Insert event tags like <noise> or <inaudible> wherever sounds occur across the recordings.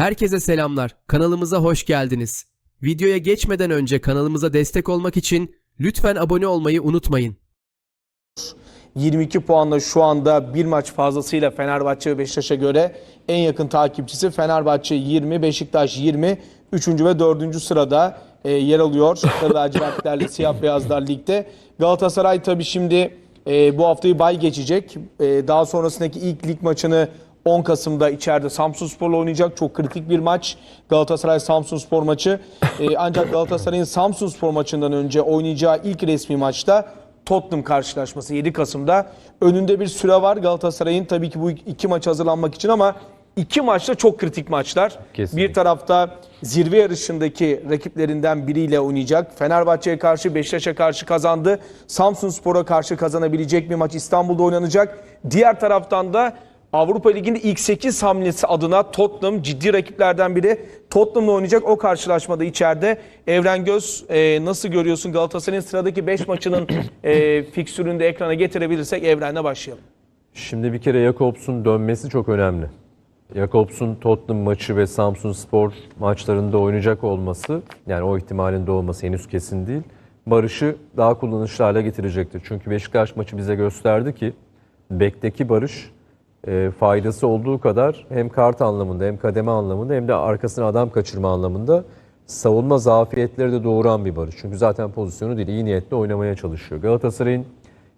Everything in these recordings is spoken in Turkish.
Herkese selamlar. Kanalımıza hoş geldiniz. Videoya geçmeden önce kanalımıza destek olmak için lütfen abone olmayı unutmayın. 22 puanla şu anda bir maç fazlasıyla Fenerbahçe ve Beşiktaş'a göre en yakın takipçisi Fenerbahçe 20, Beşiktaş 20, 3. ve 4. sırada e, yer alıyor. Lacivertlerle <laughs> siyah beyazlar ligde. Galatasaray tabii şimdi e, bu haftayı bay geçecek. E, daha sonrasındaki ilk lig maçını 10 Kasım'da içeride Samsunspor'la oynayacak. Çok kritik bir maç. Galatasaray Samsunspor maçı. E, ancak Galatasaray'ın Samsunspor maçından önce oynayacağı ilk resmi maçta Tottenham karşılaşması 7 Kasım'da. Önünde bir süre var Galatasaray'ın tabii ki bu iki maç hazırlanmak için ama iki maçta çok kritik maçlar. Kesinlikle. Bir tarafta zirve yarışındaki rakiplerinden biriyle oynayacak. Fenerbahçe'ye karşı Beşiktaş'a karşı kazandı. Samsunspor'a karşı kazanabilecek bir maç İstanbul'da oynanacak. Diğer taraftan da Avrupa Ligi'nin ilk 8 hamlesi adına Tottenham ciddi rakiplerden biri. Tottenham'la oynayacak o karşılaşmada içeride. Evren Göz e, nasıl görüyorsun Galatasaray'ın sıradaki 5 maçının <coughs> e, fiksürünü de ekrana getirebilirsek Evren'le başlayalım. Şimdi bir kere Jakobs'un dönmesi çok önemli. Jakobs'un Tottenham maçı ve Samsun Spor maçlarında oynayacak olması, yani o ihtimalin de olması henüz kesin değil. Barış'ı daha kullanışlı hale getirecektir. Çünkü Beşiktaş maçı bize gösterdi ki bekteki Barış e, faydası olduğu kadar hem kart anlamında hem kademe anlamında hem de arkasına adam kaçırma anlamında savunma zafiyetleri de doğuran bir Barış. Çünkü zaten pozisyonu değil, iyi niyetle oynamaya çalışıyor. Galatasaray'ın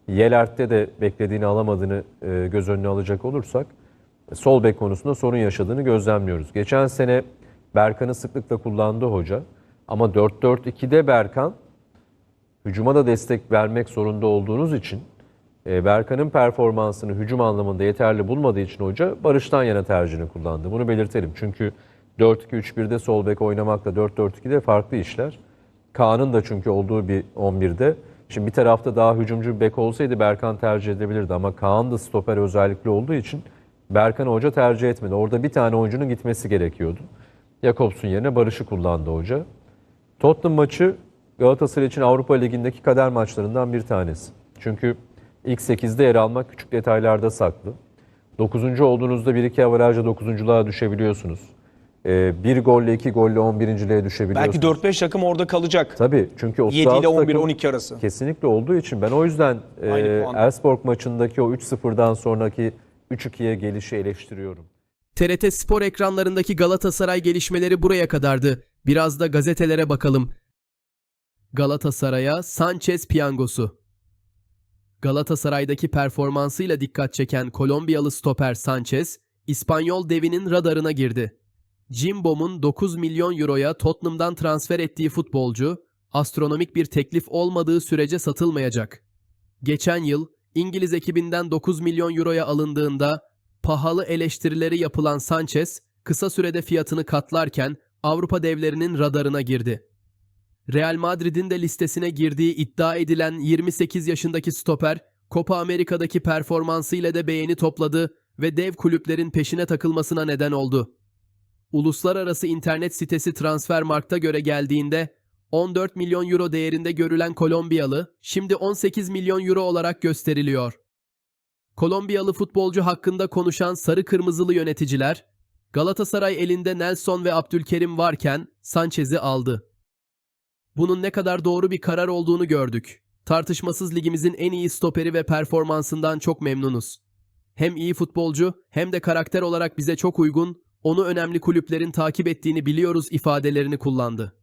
Yelert'te de beklediğini alamadığını e, göz önüne alacak olursak sol bek konusunda sorun yaşadığını gözlemliyoruz. Geçen sene Berkan'ı sıklıkla kullandı hoca. Ama 4-4-2'de Berkan hücuma da destek vermek zorunda olduğunuz için e, Berkan'ın performansını hücum anlamında yeterli bulmadığı için hoca Barış'tan yana tercihini kullandı. Bunu belirtelim. Çünkü 4-2-3-1'de sol bek oynamakla 4-4-2'de farklı işler. Kaan'ın da çünkü olduğu bir 11'de. Şimdi bir tarafta daha hücumcu bir bek olsaydı Berkan tercih edebilirdi ama Kaan da stoper özellikle olduğu için Berkan hoca tercih etmedi. Orada bir tane oyuncunun gitmesi gerekiyordu. Jakobs'un yerine Barış'ı kullandı hoca. Tottenham maçı Galatasaray için Avrupa Ligi'ndeki kader maçlarından bir tanesi. Çünkü ilk 8'de yer almak küçük detaylarda saklı. 9. olduğunuzda 1-2 avarajla 9.luğa düşebiliyorsunuz. Ee, bir golle 2 golle 11.liğe düşebiliyorsunuz. Belki 4-5 takım orada kalacak. Tabii çünkü 7 ile 36 takım 11-12 arası. kesinlikle olduğu için ben o yüzden Aynı e, puan. Elfsborg maçındaki o 3-0'dan sonraki 3-2'ye gelişi eleştiriyorum. TRT Spor ekranlarındaki Galatasaray gelişmeleri buraya kadardı. Biraz da gazetelere bakalım. Galatasaray'a Sanchez piyangosu. Galatasaray'daki performansıyla dikkat çeken Kolombiyalı stoper Sanchez, İspanyol devinin radarına girdi. Jimbom'un 9 milyon euroya Tottenham'dan transfer ettiği futbolcu, astronomik bir teklif olmadığı sürece satılmayacak. Geçen yıl İngiliz ekibinden 9 milyon euroya alındığında pahalı eleştirileri yapılan Sanchez kısa sürede fiyatını katlarken Avrupa devlerinin radarına girdi. Real Madrid'in de listesine girdiği iddia edilen 28 yaşındaki stoper Copa Amerika'daki performansıyla de beğeni topladı ve dev kulüplerin peşine takılmasına neden oldu. Uluslararası internet sitesi Transfermarkt'a göre geldiğinde 14 milyon euro değerinde görülen Kolombiyalı şimdi 18 milyon euro olarak gösteriliyor. Kolombiyalı futbolcu hakkında konuşan sarı kırmızılı yöneticiler, Galatasaray elinde Nelson ve Abdülkerim varken Sanchez'i aldı. Bunun ne kadar doğru bir karar olduğunu gördük. Tartışmasız ligimizin en iyi stoperi ve performansından çok memnunuz. Hem iyi futbolcu hem de karakter olarak bize çok uygun, onu önemli kulüplerin takip ettiğini biliyoruz ifadelerini kullandı.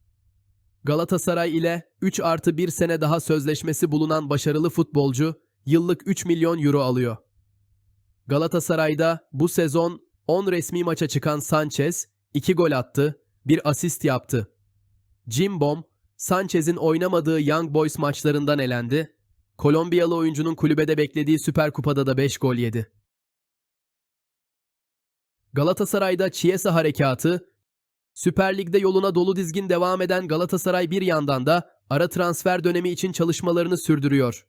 Galatasaray ile 3 artı 1 sene daha sözleşmesi bulunan başarılı futbolcu yıllık 3 milyon euro alıyor. Galatasaray'da bu sezon 10 resmi maça çıkan Sanchez 2 gol attı, bir asist yaptı. Jimbom, Sanchez'in oynamadığı Young Boys maçlarından elendi. Kolombiyalı oyuncunun kulübede beklediği Süper Kupa'da da 5 gol yedi. Galatasaray'da Chiesa harekatı, Süper Lig'de yoluna dolu dizgin devam eden Galatasaray bir yandan da ara transfer dönemi için çalışmalarını sürdürüyor.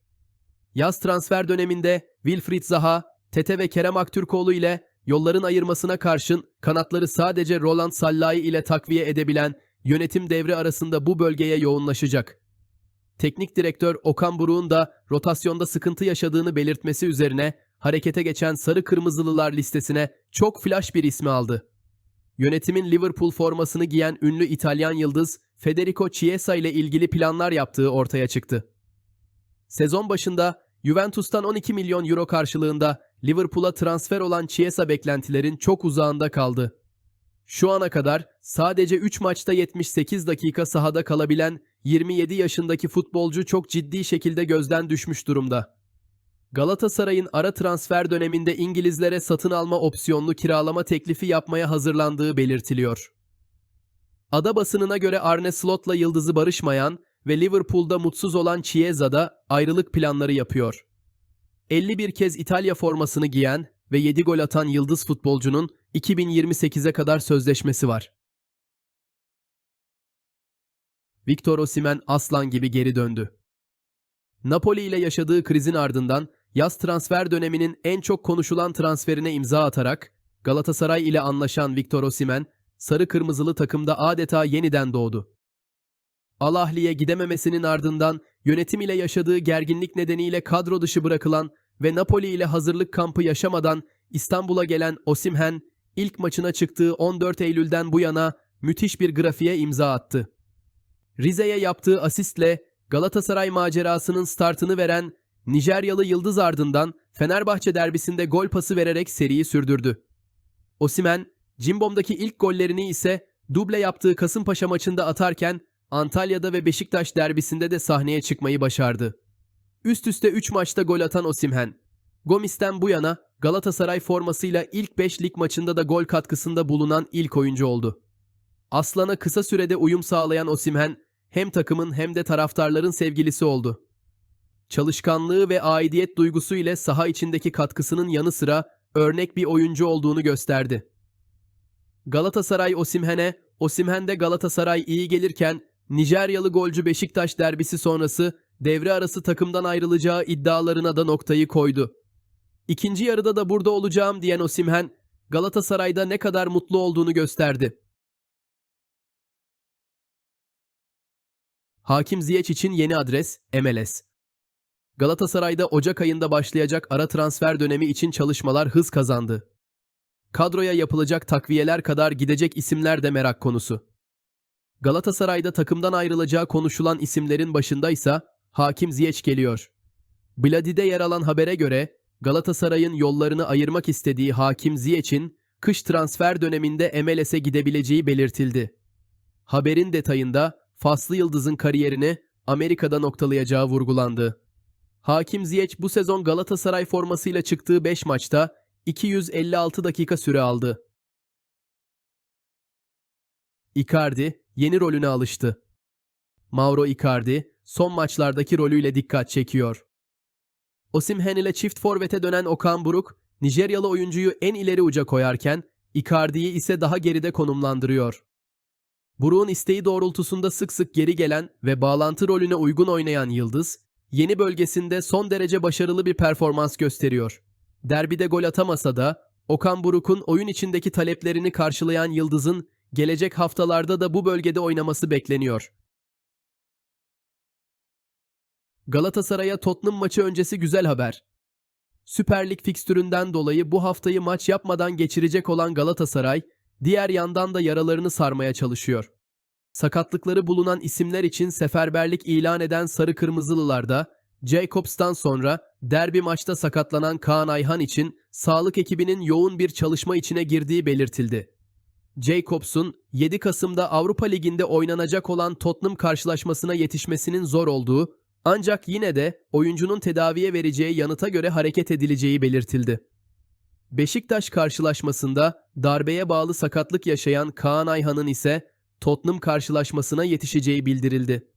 Yaz transfer döneminde Wilfried Zaha, Tete ve Kerem Aktürkoğlu ile yolların ayırmasına karşın kanatları sadece Roland Sallai ile takviye edebilen yönetim devri arasında bu bölgeye yoğunlaşacak. Teknik direktör Okan Buruk'un da rotasyonda sıkıntı yaşadığını belirtmesi üzerine harekete geçen sarı kırmızılılar listesine çok flash bir ismi aldı. yönetimin Liverpool formasını giyen ünlü İtalyan yıldız Federico Chiesa ile ilgili planlar yaptığı ortaya çıktı. Sezon başında Juventus'tan 12 milyon euro karşılığında Liverpool'a transfer olan Chiesa beklentilerin çok uzağında kaldı. Şu ana kadar sadece 3 maçta 78 dakika sahada kalabilen 27 yaşındaki futbolcu çok ciddi şekilde gözden düşmüş durumda. Galatasaray'ın ara transfer döneminde İngilizlere satın alma opsiyonlu kiralama teklifi yapmaya hazırlandığı belirtiliyor. Ada basınına göre Arne Slot'la yıldızı barışmayan ve Liverpool'da mutsuz olan Chiesa da ayrılık planları yapıyor. 51 kez İtalya formasını giyen ve 7 gol atan yıldız futbolcunun 2028'e kadar sözleşmesi var. Victor Osimhen aslan gibi geri döndü. Napoli ile yaşadığı krizin ardından yaz transfer döneminin en çok konuşulan transferine imza atarak Galatasaray ile anlaşan Victor Osimhen, sarı kırmızılı takımda adeta yeniden doğdu. Al Ahli'ye gidememesinin ardından yönetim ile yaşadığı gerginlik nedeniyle kadro dışı bırakılan ve Napoli ile hazırlık kampı yaşamadan İstanbul'a gelen Osimhen, ilk maçına çıktığı 14 Eylül'den bu yana müthiş bir grafiğe imza attı. Rize'ye yaptığı asistle Galatasaray macerasının startını veren Nijeryalı Yıldız ardından Fenerbahçe derbisinde gol pası vererek seriyi sürdürdü. Osimhen, Cimbom'daki ilk gollerini ise duble yaptığı Kasımpaşa maçında atarken Antalya'da ve Beşiktaş derbisinde de sahneye çıkmayı başardı. Üst üste 3 maçta gol atan Osimhen, Gomis'ten bu yana Galatasaray formasıyla ilk 5 lig maçında da gol katkısında bulunan ilk oyuncu oldu. Aslan'a kısa sürede uyum sağlayan Osimhen hem takımın hem de taraftarların sevgilisi oldu. Çalışkanlığı ve aidiyet duygusu ile saha içindeki katkısının yanı sıra örnek bir oyuncu olduğunu gösterdi. Galatasaray Osimhen'e, Osimhen de Galatasaray iyi gelirken Nijeryalı golcü Beşiktaş derbisi sonrası devre arası takımdan ayrılacağı iddialarına da noktayı koydu. İkinci yarıda da burada olacağım diyen Osimhen, Galatasaray'da ne kadar mutlu olduğunu gösterdi. Hakim Ziyech için yeni adres MLS. Galatasaray'da Ocak ayında başlayacak ara transfer dönemi için çalışmalar hız kazandı. Kadroya yapılacak takviyeler kadar gidecek isimler de merak konusu. Galatasaray'da takımdan ayrılacağı konuşulan isimlerin başında ise Hakim Ziyech geliyor. Bladi'de yer alan habere göre Galatasaray'ın yollarını ayırmak istediği Hakim Ziyech'in kış transfer döneminde MLS'e gidebileceği belirtildi. Haberin detayında Faslı Yıldız'ın kariyerini Amerika'da noktalayacağı vurgulandı. Hakim Ziyech bu sezon Galatasaray formasıyla çıktığı 5 maçta 256 dakika süre aldı. Icardi yeni rolüne alıştı. Mauro Icardi son maçlardaki rolüyle dikkat çekiyor. Osimhen ile çift forvete dönen Okan Buruk, Nijeryalı oyuncuyu en ileri uca koyarken Icardi'yi ise daha geride konumlandırıyor. Buruk'un isteği doğrultusunda sık sık geri gelen ve bağlantı rolüne uygun oynayan Yıldız, yeni bölgesinde son derece başarılı bir performans gösteriyor. Derbide gol atamasa da Okan Buruk'un oyun içindeki taleplerini karşılayan Yıldız'ın gelecek haftalarda da bu bölgede oynaması bekleniyor. Galatasaray'a Tottenham maçı öncesi güzel haber. Süper Lig fikstüründen dolayı bu haftayı maç yapmadan geçirecek olan Galatasaray, diğer yandan da yaralarını sarmaya çalışıyor. Sakatlıkları bulunan isimler için seferberlik ilan eden Sarı Kırmızılılarda, Jacobs'tan sonra derbi maçta sakatlanan Kaan Ayhan için sağlık ekibinin yoğun bir çalışma içine girdiği belirtildi. Jacobs'un 7 Kasım'da Avrupa Ligi'nde oynanacak olan Tottenham karşılaşmasına yetişmesinin zor olduğu ancak yine de oyuncunun tedaviye vereceği yanıta göre hareket edileceği belirtildi. Beşiktaş karşılaşmasında darbeye bağlı sakatlık yaşayan Kaan Ayhan'ın ise Tottenham karşılaşmasına yetişeceği bildirildi.